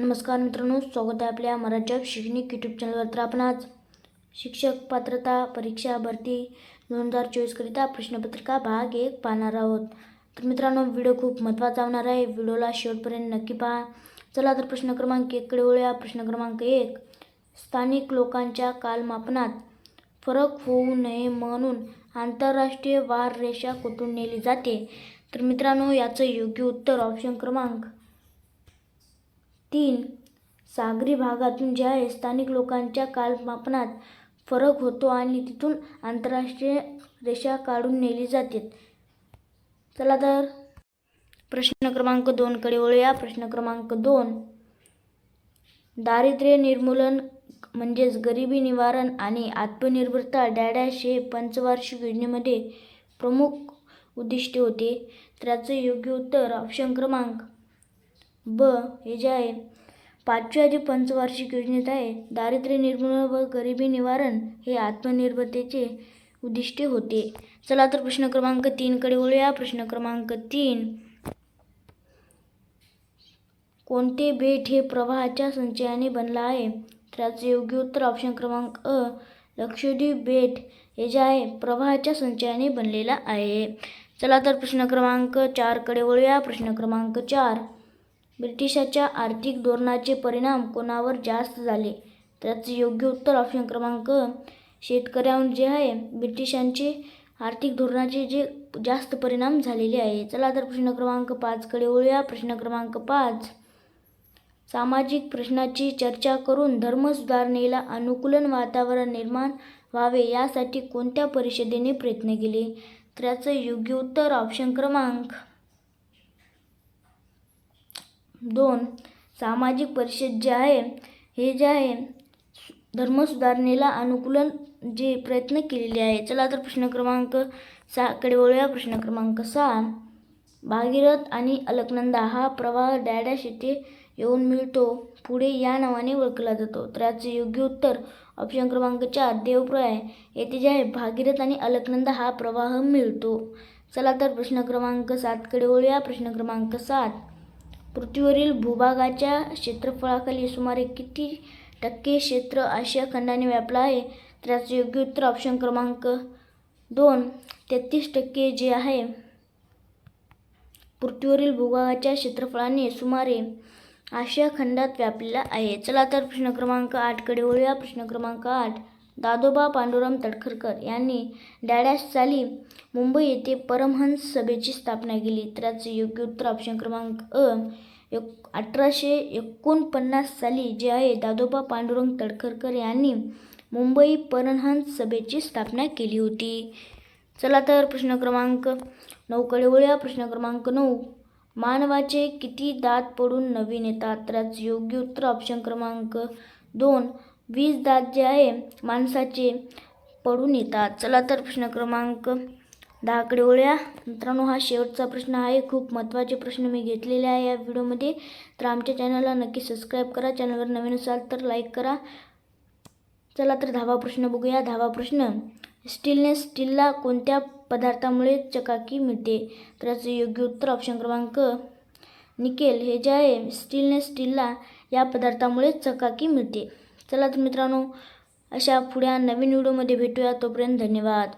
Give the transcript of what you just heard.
नमस्कार मित्रांनो स्वागत आहे आपल्या मराठी शैक्षणिक यूट्यूब चॅनलवर तर आपण आज शिक्षक पात्रता परीक्षा भरती दोन हजार चोवीसकरिता प्रश्नपत्रिका भाग एक पाहणार आहोत. तर मित्रांनो व्हिडिओ खूप महत्त्वाचा होणार आहे. व्हिडिओला शेवटपर्यंत नक्की पहा. चला तर प्रश्न क्रमांक एककडे वळूया. प्रश्न क्रमांक एक स्थानिक लोकांच्या कालमापनात फरक होऊ नये म्हणून आंतरराष्ट्रीय वार रेषा कुठून नेली जाते. तर मित्रांनो याचं योग्य उत्तर ऑप्शन क्रमांक तीन सागरी भागातून ज्या स्थानिक लोकांच्या कालमापनात फरक होतो आणि तिथून आंतरराष्ट्रीय रेषा काढून नेली जाते. चला तर प्रश्न क्रमांक दोनकडे वळूया. प्रश्न क्रमांक दोन. दारिद्र्य निर्मूलन म्हणजेच गरिबी निवारण आणि आत्मनिर्भरता डॅडॅश हे पंचवार्षिक योजनेमध्ये प्रमुख उद्दिष्टे होते. त्याचं योग्य उत्तर ऑप्शन क्रमांक ब हे जे आहे पाचव्या जे पंचवार्षिक योजनेत आहे. दारिद्र्य निर्मूलन व गरिबी निवारण हे आत्मनिर्भरतेचे उद्दिष्टे होते. चला तर प्रश्न क्रमांक तीनकडे वळूया. प्रश्न क्रमांक तीन. कोणते बेट हे प्रवाहाच्या संचयाने बनलं आहे? त्याचे योग्य उत्तर ऑप्शन क्रमांक अ लक्षद्वीप बेट हे जे आहे प्रवाहाच्या संचयाने बनलेला आहे. चला तर प्रश्न क्रमांक चारकडे वळूया. प्रश्न क्रमांक चार. ब्रिटिशाच्या आर्थिक धोरणाचे परिणाम कोणावर जास्त झाले? त्याचं योग्य उत्तर ऑप्शन क्रमांक शेतकऱ्यांवर जे आहे ब्रिटिशांचे आर्थिक धोरणाचे जे जास्त परिणाम झालेले आहे. चला तर प्रश्न क्रमांक पाचकडे वळूया. प्रश्न क्रमांक पाच. सामाजिक प्रश्नाची चर्चा करून धर्मसुधारणेला अनुकूलन वातावरण निर्माण व्हावे यासाठी कोणत्या परिषदेने प्रयत्न केले? तर याचं योग्य उत्तर ऑप्शन क्रमांक दोन सामाजिक परिषद जे आहे हे जे आहे धर्मसुधारणेला अनुकूलन जे प्रयत्न केलेले आहे. चला तर प्रश्न क्रमांक सहाकडे वळूया प्रश्न क्रमांक सहा. भागीरथ आणि अलकनंदा हा प्रवाह डॅडॅश येथे येऊन मिळतो. पुढे या नावाने ओळखला जातो. तर याचे योग्य उत्तर ऑप्शन क्रमांक चार आहे. येथे जे आहे भागीरथ आणि अलकनंदा हा प्रवाह मिळतो. चला तर प्रश्न क्रमांक सातकडे वळूया प्रश्न क्रमांक सात. पृथ्वीवरील भूभागाच्या क्षेत्रफळाखाली सुमारे किती टक्के क्षेत्र आशिया खंडाने व्यापलं आहे? तर याचं योग्य उत्तर ऑप्शन क्रमांक दोन तेहतीस टक्के जे आहे. पृथ्वीवरील भूभागाच्या क्षेत्रफळाने सुमारे आशिया खंडात व्यापलेला आहे. चला तर प्रश्न क्रमांक आठकडे वळूया. प्रश्न क्रमांक आठ दादोबा पांडुरंग तडखरकर यांनी डॅडॅश साली मुंबई येथे परमहंस सभेची स्थापना केली. तर योग्य उत्तर ऑप्शन क्रमांक अ एक अठराशे एकोणपन्नास साली जे आहे दादोबा पांडुरंग तडखरकर यांनी मुंबई परमहंस सभेची स्थापना केली होती. चला तर प्रश्न क्रमांक नऊकडे वळूया. प्रश्न क्रमांक नऊ मानवाचे किती दात पडून नवीन येतात? तर याचं योग्य उत्तर ऑप्शन क्रमांक दोन वीस दात जे आहे माणसाचे पडून येतात. चला तर प्रश्न क्रमांक दहाकडे ओळ्या मित्रांनो हा शेवटचा प्रश्न आहे. खूप महत्त्वाचे प्रश्न मी घेतलेले आहे या व्हिडिओमध्ये. तर आमच्या चॅनलला नक्की सबस्क्राईब करा. चॅनलवर नवीन असाल तर लाईक करा. चला तर दहावा प्रश्न बघूया. दहावा प्रश्न स्टीलनेस स्टीलला कोणत्या पदार्थामुळे चकाकी मिळते? तर याचं योग्य उत्तर ऑप्शन क्रमांक निकेल. हे जे आहे स्टीलनेस स्टीलला या पदार्थामुळे चकाकी मिळते. चला तर मित्रांनो अशा पुढ्या नवीन व्हिडिओमध्ये भेटूया. तोपर्यंत धन्यवाद.